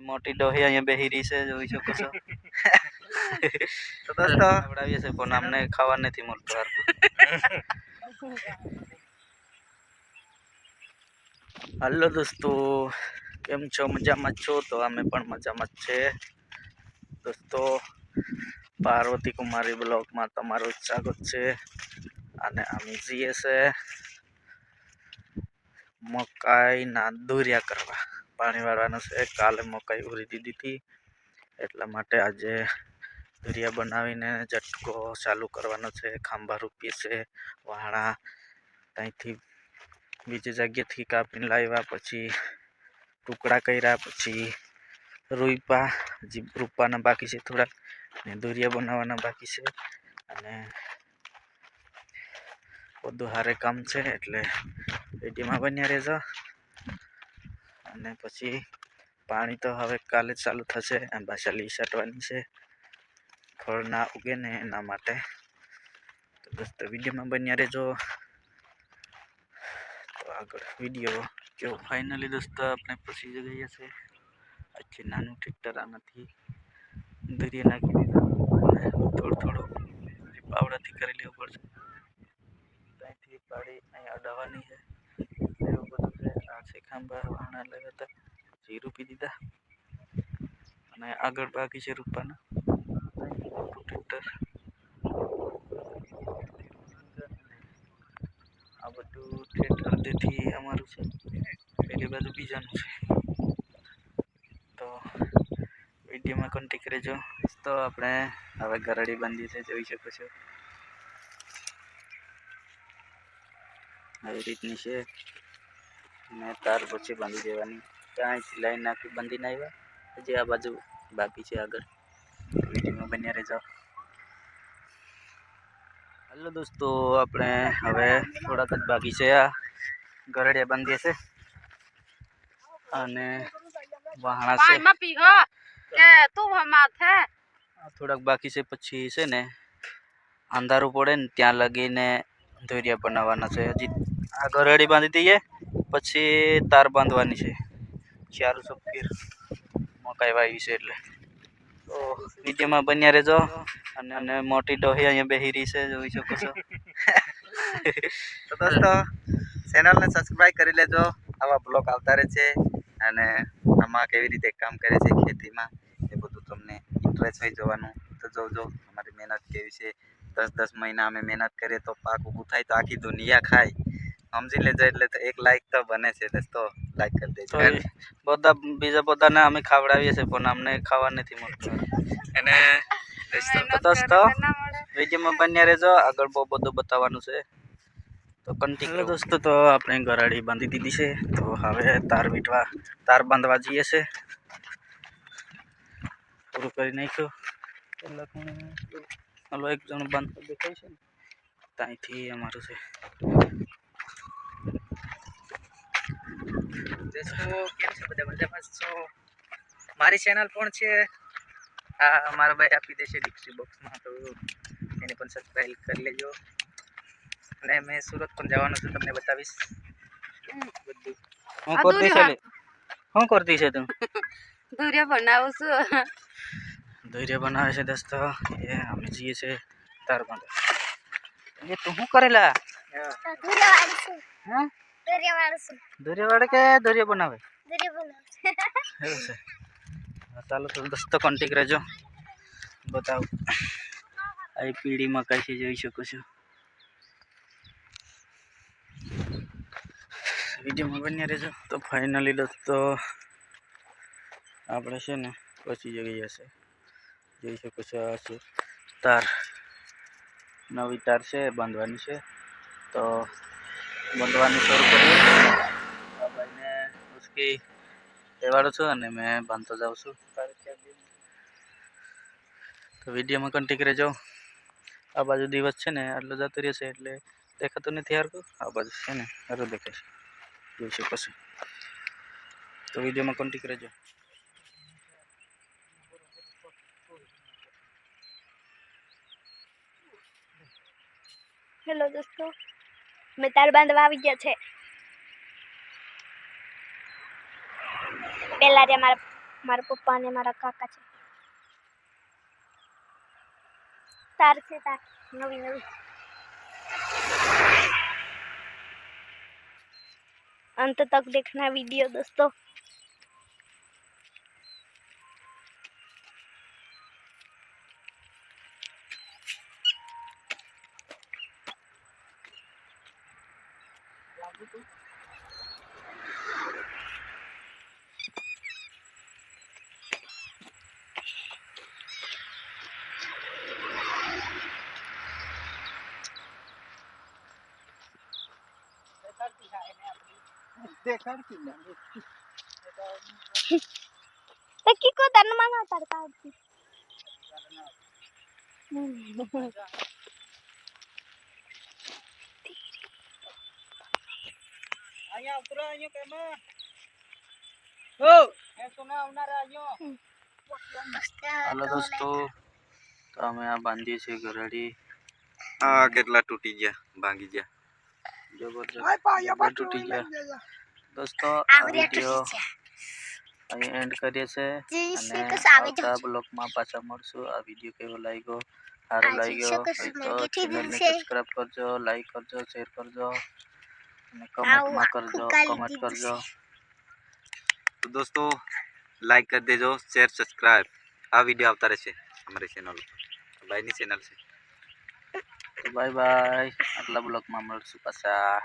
મોટી ડોહી અહીંયા બેહી રહી છે જોઈ શકો છો. તો દોસ્તો ખવડાવીએ છીએ પણ અમને ખાવા નથી મળતું હરખું હલો દોસ્તો કેમ છો? મજામાં છો? તો અમે પણ મજામાં જ છે. દોસ્તો પાર્વતી કુમારી બ્લોગમાં તમારું સ્વાગત છે. અને અમે જઈએ છે મકાઈના દોર્યા કરવા. પાણી વાળવાનું છે, કાલે મકાઈ ઉરી દીધી. હતી એટલા માટે આજે દરિયા બનાવીને ઝટકો ચાલુ કરવાનો છે, ખાંભા રૂપી છે, વાણા ત્યાંથી બીજી જગ્યાથી કાપીને લાવ્યા, પછી ટુકડા કર્યા, પછી રૂપા હજી રૂપાના બાકી છે થોડાક ને દુરિયા બનાવવાના બાકી છે. અને બધું હારે કામ છે, એટલે રેડીમાં બન્યા રહેજો. અને પછી પાણી તો હવે કાલે ચાલુ થશે એમ પાછા છાંટવાની છે. ફળ ના ઉગે ને એના માટે. તો દોસ્તો વિડીયોમાં બન્યા રહેજો. તો આગળ વીડિયો જો ફાઇનલી દોસ્તો આપણે પછી જ ગયા છે. આજે નાનું ટ્રેક્ટર આનાથી દરિયા નાખી દીધા. અને થોડું થોડું પાવડાથી કરી લેવું પડશે. ત્યાંથી પાડી અહીંયા અડાવવાની છે. એવું બધું છે. આ લગાતા જે રૂપી દીધા. અને આગળ બાકી છે રૂપાના. ટ્રેક્ટર. આ બધું ટ્રેક્ટર અડધેથી અમારું છે. પેલી બાજુ બીજાનું છે. તો વિડીયોમાં કોન્ટેક રહેજો. તો આપણે હવે ગરડી બાંધી છે જોઈ શકો છો. આવી રીતની છે. ને તાર પછી બાંધી દેવાની. અહીંથી લાઈન નાખી બાંધીને આવ્યા. હજી આ બાજુ બાકી છે આગળ. વિડીયોમાં બન્યા રહેજો. હલો દોસ્તો આપણે હવે થોડાક જ બાકી છે આ ગરડિયા બાંધીએ છે. અને વાહણા છે. થોડાક બાકી છે પછી છે ને અંધારું પડે ને ત્યાં લગીને ધોરિયા બનાવવાના છે. હજી આ ગરડી બાંધી દઈએ. પછી તાર બાંધવાની છે. ચારું સફીર મકાઈ વાવી છે એટલે. તો વિડીયોમાં બન્યા રહેજો. અને અને મોટી ડોહી અહીંયા બેહી છે, જોઈ શકો છો. તો દોસ્તો, ચેનલને સબસ્ક્રાઈબ કરી લેજો. આવા બ્લોગ આવતા રહે છે. અને આમાં કેવી રીતે કામ કરે છે ખેતીમાં, એ બધું તમને ઇન્ટરેસ્ટ હોય જોવાનું. તો જોજો અમારી મહેનત કેવી છે. દસ દસ મહિના અમે મહેનત કરીએ તો પાક ઊભું થાય તો આખી દુનિયા ખાય. સમજી લેજો એટલે તો એક લાઈક તો બને છે દોસ્તો લાઈક કરી દેજો. બધા બીજા બધાને અમે ખાવડાવીએ છીએ પણ અમને ખાવા નથી મળતું. અને દોસ્તો તો દોસ્તો વિડીયોમાં બન્યા રહેજો આગળ બહુ બધું બતાવવાનું છે. તો કન્ટિન્યુ દોસ્તો તો આપણે ગરાડી બાંધી દીધી છે તો હવે તાર વીટવા તાર બાંધવા જઈએ છે. પૂરું કરી નાખ્યું. હલો એક જણ બાંધતો દેખાય છે ને? ત્યાંથી અમારું છે. દોસ્તો કેમ છે બધા મજામાં? છો મારી ચેનલ પણ છે. આ મારા ભાઈ આપી દેશે ડિસ્ક્રિપ્શન બોક્સમાં તો એને પણ સબસ્ક્રાઈબ કરી લેજો. અને મેં સુરત પણ જવાનું છું તમને બતાવીશ. બધું? શું કરતી છે લે? કરતી છે તું? દુરિયા બનાવું છું. ધૈર્ય બનાવે છે દોસ્તો. એ અમે જઈએ છે તાર બાંધો એ તું શું કરેલા? હા? દોરિયા વાળે કે દોરિયા બનાવે? એવું છે. ચાલો તો દોસ્તો કોન્ટેક રહેજો. બતાવું. આ પીડીમાં કઈ છે જોઈ શકો છો. વિડીયોમાં બન્યા રહેજો. તો ફાઇનલી દોસ્તો આપણે છે ને પછી જઈએ છે જોઈ શકો છો આ છે તાર. નવી તાર છે બાંધવાની છે. તો બાંધવાની શરૂ કર્યું ભાઈને ઉસકી લેવાડું છું અને મેં બાંધતો જાઉં છું. તો વિડીયોમાં કન્ટિક રહેજો આ બાજુ દિવસ છે ને, આટલો જતો રહેશે એટલે દેખાતું નથી હારકું. આ બાજુ છે ને સારું દેખાય છે. જોઈ શકો તો વિડીયોમાં કન્ટિક રહેજો હેલો દોસ્તો. મેં તાર બાંધવા આવી ગયા છે. પહેલાં જે મારા મારા પપ્પા અને મારા કાકા છે. તાર છે તાર નવી નવી. अंत Tekiko dan mana tarkati? Hanya kema. Halo dosto, kami abandi si gerali. Ah, kita tuti ya, bangi ya. જબરજસ્ત તૂટી ગયા. દોસ્તો આ વીડિયો અહીં એન્ડ કરીએ છીએ અને આવતા બ્લોગમાં પાછા મળશું. આ વીડિયો કેવો લાગ્યો? સારો લાગ્યો? તો ચેનલને સબસ્ક્રાઈબ કરજો લાઈક કરજો શેર કરજો અને કમેન્ટમાં કરજો કમેન્ટ કરજો. તો દોસ્તો લાઈક કરી દેજો શેર સબસ્ક્રાઇબ આ વીડિયો આવતા રહેશે અમારી ચેનલ ભાઈની ચેનલ છે. બાય બાય આટલા બ્લોગમાં મળશું પાછા.